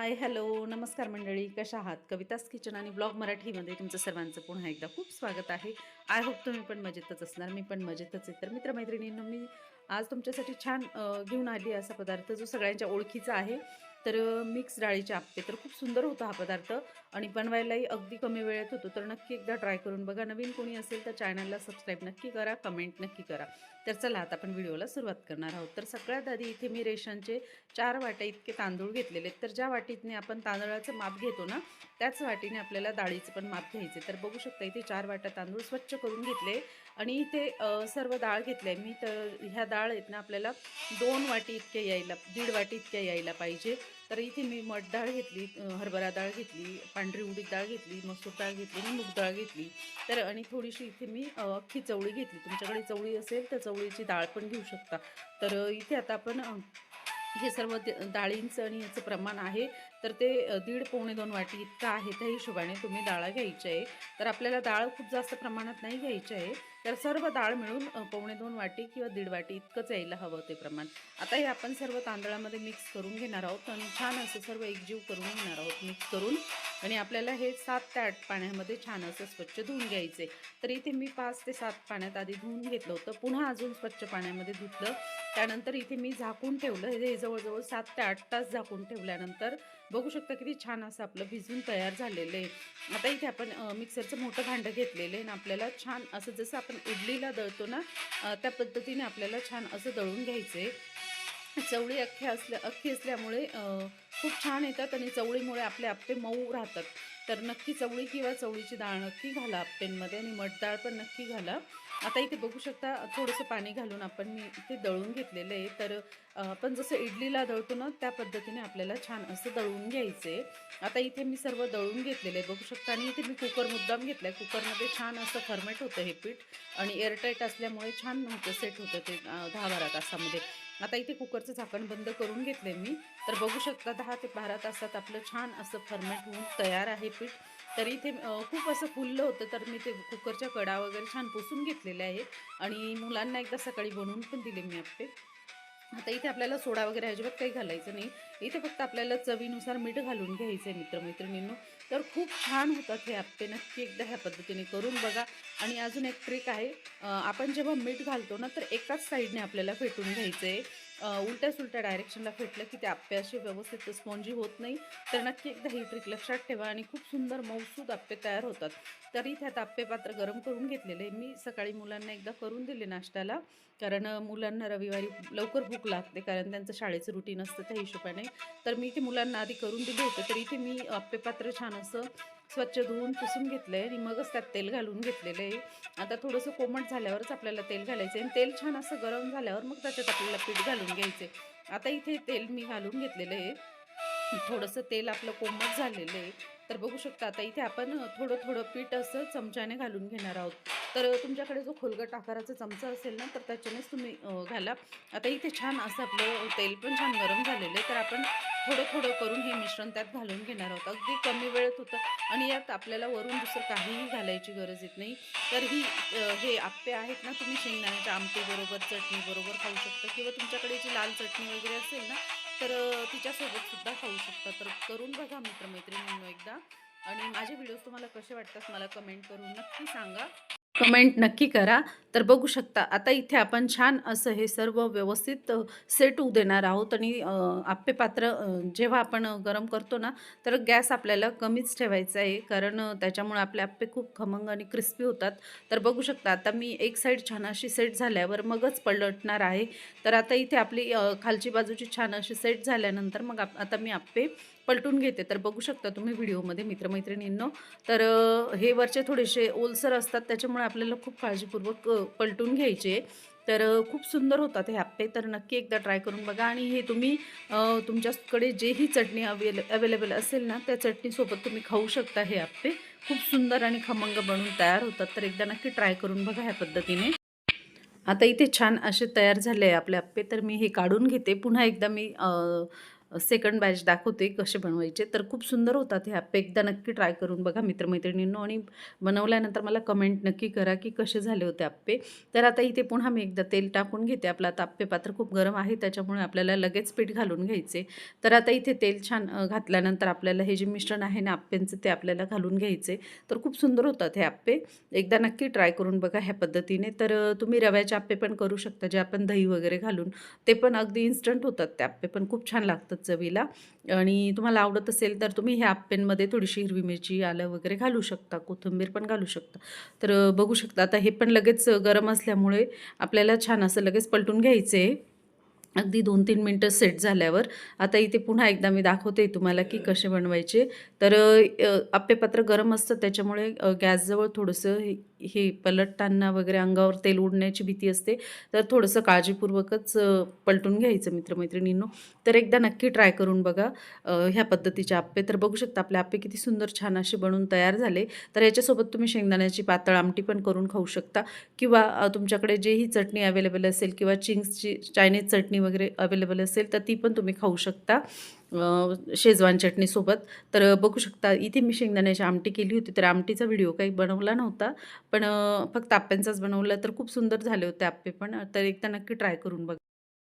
Hi hello नमस्कार मंडळी कशा आहात? कवितास किचन आणि ब्लॉग मराठीमध्ये तुमचं सर्वांचं पुन्हा एकदा खूप स्वागत आहे. आय होप तुम्ही पण मजेतच असणार मी पण मजेतच आहे. तर मित्रमैत्रिणींनो मी आज तुमच्यासाठी छान घेऊन आली असा पदार्थ जो सगळ्यांच्या ओळखीचा आहे. तर मिक्स डाळीचे आप्पे तर खूप सुंदर होता हा पदार्थ. आणि बनवायलाही अगदी कमी वेळेत होतो. तर नक्की एकदा ट्राय करून बघा. नवीन कोणी असेल तर चॅनलला सबस्क्राईब नक्की करा कमेंट नक्की करा. तर चला आता आपण व्हिडिओला सुरुवात करणार आहोत. तर सगळ्यात आधी इथे मी रेशनचे चार वाट्या इतके तांदूळ घेतलेले आहेत. तर ज्या वाटीतने आपण तांदळाचं माप घेतो ना त्याच वाटीने आपल्याला डाळीचं पण माप घ्यायचे तर बघू शकता इथे चार वाट्या तांदूळ स्वच्छ करून घेतले आणि इथे सर्व डाळ घेतले मी तर ह्या डाळ आहेत ना आपल्याला दोन वाटी इतक्या यायला दीड वाटी इतक्या यायला पाहिजे. तर इथे मी मठ डाळ घेतली हरभरा डाळ घेतली पांढरी उडीद डाळ घेतली मसूर डाळ घेतली आणि मूग डाळ घेतली. तर आणि थोडीशी इथे मी अख्खी चवळी घेतली. तुमच्याकडे चवळी असेल तर चवळीची डाळ पण घेऊ शकता. तर इथे आता आपण हे सर्व डाळींचं आणि याचं प्रमाण आहे. तर ते दीड पावणे दोन वाटी इतकं आहे त्या हिशोबाने तुम्ही डाळ घ्यायची. आहे तर आपल्याला डाळ खूप जास्त प्रमाणात नाही घ्यायची आहे. तर सर्व डाळ मिळून पावणे दोन वाटी किंवा दीड वाटी इतकंच यायला हवं ते प्रमाण. आता हे आपण सर्व तांदळामध्ये मिक्स करून घेणार आहोत आणि छान असं सर्व एकजीव करून घेणार आहोत मिक्स करून. आणि आपल्याला हे सात ते आठ पाण्यामध्ये छान असं स्वच्छ धुवून घ्यायचे. तर इथे मी पाच ते सात पाण्यात आधी धुवून घेतलं होतं. पुन्हा अजून स्वच्छ पाण्यामध्ये धुतलं. त्यानंतर इथे मी झाकून ठेवलं. हे जवळजवळ सात ते आठ तास झाकून ठेवल्यानंतर बघू शकता किती छान असं आपलं भिजून तयार झालेलं आहे. आता इथे आपण मिक्सरचं मोठं भांडं घेतलेलं आहे आणि आपल्याला छान असं जसं आपण इडलीला दळतो ना त्या पद्धतीने आपल्याला छान असं दळून घ्यायचं आहे चवळी अख्खी असल्या अख्खी असल्यामुळे खूप छान येतात आणि चवळीमुळे आपले आप्पे मऊ राहतात. तर नक्की चवळी किंवा चवळीची डाळ नक्की घाला आप्पेंमध्ये आणि मठ डाळ पण नक्की घाला. आता इथे बघू शकता थोडंसं पाणी घालून आपण मी इथे दळून घेतलेलं आहे. तर आपण जसं इडलीला दळतो ना त्या पद्धतीने आपल्याला छान असं दळून घ्यायचं आहे आता इथे मी सर्व दळून घेतलेलं आहे बघू शकता. आणि इथे मी कुकर मुद्दाम घेतला आहे कुकरमध्ये छान असं फर्मेट होतं हे पीठ आणि एअरटाईट असल्यामुळे छान होतं सेट होतं ते दहा बारा तासामध्ये. आता इथे कुकरचं झाकण बंद करून घेतलं मी. तर बघू शकता दहा ते बारा तासात आपलं छान असं फर्मेट होऊन तयार आहे पीठ. तर इथे खूप असं फुललं होतं तर मी ते कुकरच्या कडा वगैरे छान पुसून घेतलेल्या आहेत. आणि मुलांना एकदा सकाळी बनवून पण दिले मी आपले. आता इथे आपल्याला सोडा वगैरे अजिबात काही घालायचं नाही. इथे फक्त आपल्याला चवीनुसार मीठ घालून घ्यायचं आहे मित्रमैत्रिणींनो. तर खूप छान होतात हे आप्पे नक्की एकदा ह्या पद्धतीने करून बघा. आणि अजून एक ट्रिक आहे आपण जेव्हा मीठ घालतो ना तर एकाच साईडने आपल्याला फेटून घ्यायचं आहे उलट्या सुलट्या डायरेक्शनला फेटलं की ते आप्पे असे व्यवस्थित स्पॉन्जी होत नाही. तर नक्की एकदा ही ट्रिक लक्षात ठेवा आणि खूप सुंदर मौसूद आप्पे तयार होतात. तरी त्यात आप्पे पात्र गरम करून घेतलेले मी सकाळी मुलांना एकदा करून दिले नाश्त्याला. कारण मुलांना रविवारी लवकर भूक लागते कारण त्यांचं शाळेचं रुटीन असतं त्या हिशोबाने. तर मी इथे मुलांना आधी करून दिले होते. तर इथे मी आप्पे पात्र छान असं स्वच्छ धुवून पुसून घेतलं आहे आणि मगच त्यात तेल घालून घेतलेलं आहे. आता थोडंसं कोमट झाल्यावरच आपल्याला तेल घालायचं आहे. आणि तेल छान असं गरम झाल्यावर मग त्याच्यात आपल्याला पीठ घालून घ्यायचे आता इथे तेल मी घालून घेतलेलं आहे. थोडंसं तेल आपलं कोमट झालेलं आहे. तर बघू शकता आता इथे आपण थोडं थोडं पीठ असं चमच्याने घालून घेणार आहोत. तर तुमच्याकडे जो खोलगट आकाराचा चमचा असेल ना तर त्याच्यानेच तुम्ही घाला. आता इथे छान असं आपलं तेल पण छान गरम झालेलं आहे. तर आपण थोडं थोडं करून हे मिश्रण त्यात घालून घेणार आहोत. अगदी कमी वेळेत होतं आणि यात आपल्याला वरून दुसरं काहीही घालायची गरज येत नाही. तर ही हे आप्पे आहेत ना तुम्ही शेंगदाण्याच्या आमटीबरोबर चटणीबरोबर खाऊ शकता किंवा तुमच्याकडे जी लाल चटणी वगैरे असेल ना तर तिच्यासोबतसुद्धा खाऊ शकता. तर करून बघा मित्रमैत्रिणींनो एकदा. आणि माझे व्हिडिओज तुम्हाला कसे वाटतात मला कमेंट करून नक्की सांगा. कमेंट नक्की करा. तर बघू शकता आता इथे आपण छान असं हे सर्व व्यवस्थित सेट होऊ देणार आहोत आणि आप्पे पात्र जेव्हा आपण गरम करतो ना तर गॅस आपल्याला कमीच ठेवायचा आहे. कारण त्याच्यामुळे आपले आप्पे खूप खमंग आणि क्रिस्पी होतात. तर बघू शकता आता मी एक साईड छान अशी सेट झाल्यावर मगच पलटणार आहे. तर आता इथे आपली खालची बाजूची छान अशी सेट झाल्यानंतर मग आप- आता मी आप्पे पलटून घेते. तर बघू शकता तुम्ही व्हिडिओमध्ये मित्रमैत्रिणींनो. तर हे वरचे थोडेसे ओलसर असतात. त्याच्यामुळे आपल्याला खूप काळजीपूर्वक पलटून घ्यायचे. तर खूप सुंदर होतात हे आप्पे तर नक्की एकदा ट्राय करून बघा. आणि हे तुम्ही तुमच्याकडे जेही चटणी अवेले अवेलेबल असेल ना त्या चटणीसोबत तुम्ही खाऊ शकता हे आप्पे खूप सुंदर आणि खमंग बनून तयार होतात. तर एकदा नक्की ट्राय करून बघा ह्या पद्धतीने. आता इथे छान असे तयार झाले आहे आपले आप्पे तर मी हे काढून घेते. पुन्हा एकदा मी सेकंड बॅच दाखवते कसे बनवायचे. तर खूप सुंदर होतात हे आप्पे एकदा नक्की ट्राय करून बघा मित्रमैत्रिणींनो. आणि बनवल्यानंतर मला कमेंट नक्की करा की कसे झाले होते आप्पे तर आता इथे पुन्हा मी एकदा तेल टाकून घेते. आपलं आता आप्पे पात्र खूप गरम आहे त्याच्यामुळे आपल्याला लगेच पीठ घालून घ्यायचे. तर आता इथे तेल छान घातल्यानंतर आपल्याला हे जे मिश्रण आहे ना आप्प्यांचं ते आपल्याला घालून घ्यायचे. तर खूप सुंदर होतात हे आप्पे एकदा नक्की ट्राय करून बघा ह्या पद्धतीने. तर तुम्ही रव्याचे आप्पे पण करू शकता जे आपण दही वगैरे घालून. ते पण अगदी इन्स्टंट होतात ते आप्पे पण खूप छान लागतात चवीला आणि तुम्हाला आवडत असेल तर तुम्ही ह्या आप्प्यांमध्ये थोडीशी हिरवी मिरची आलं वगैरे घालू शकता कोथिंबीर पण घालू शकता. तर बघू शकता आता हे पण लगेच गरम असल्यामुळे आपल्याला छान असं लगेच पलटून घ्यायचं आहे अगदी दोन तीन मिनटं सेट झाल्यावर. आता इथे पुन्हा एकदा मी दाखवते तुम्हाला की कसे बनवायचे. तर आप्पेपात्र गरम असतं त्याच्यामुळे गॅसजवळ थोडंसं हे पलटताना वगैरे अंगावर तेल उडण्याची भीती असते. तर थोडंसं काळजीपूर्वकच पलटून घ्यायचं मित्रमैत्रिणींनो. तर एकदा नक्की ट्राय करून बघा ह्या पद्धतीचे आप्पे. तर बघू शकता आपले आप्पे किती सुंदर छान असे बनून तयार झाले. तर याच्यासोबत तुम्ही शेंगदाण्याची पातळ आमटी पण करून खाऊ शकता. किंवा तुमच्याकडे तुमच्याकडे जेही चटणी अवेलेबल असेल किंवा चिंग्सची चायनीज चटणी वगैरे अवेलेबल असेल तर ती पण तुम्ही खाऊ शकता. शेजवान चटणीसोबत तर बघू शकता इथे मी शेंगदाण्याची आमटी केली होती तर आमटीचा व्हिडिओ काही बनवला नव्हता. पण फक्त आप्प्यांचाच बनवला तर खूप सुंदर झाले होते आप्पे पण. तर एकदा नक्की ट्राय करून बघा.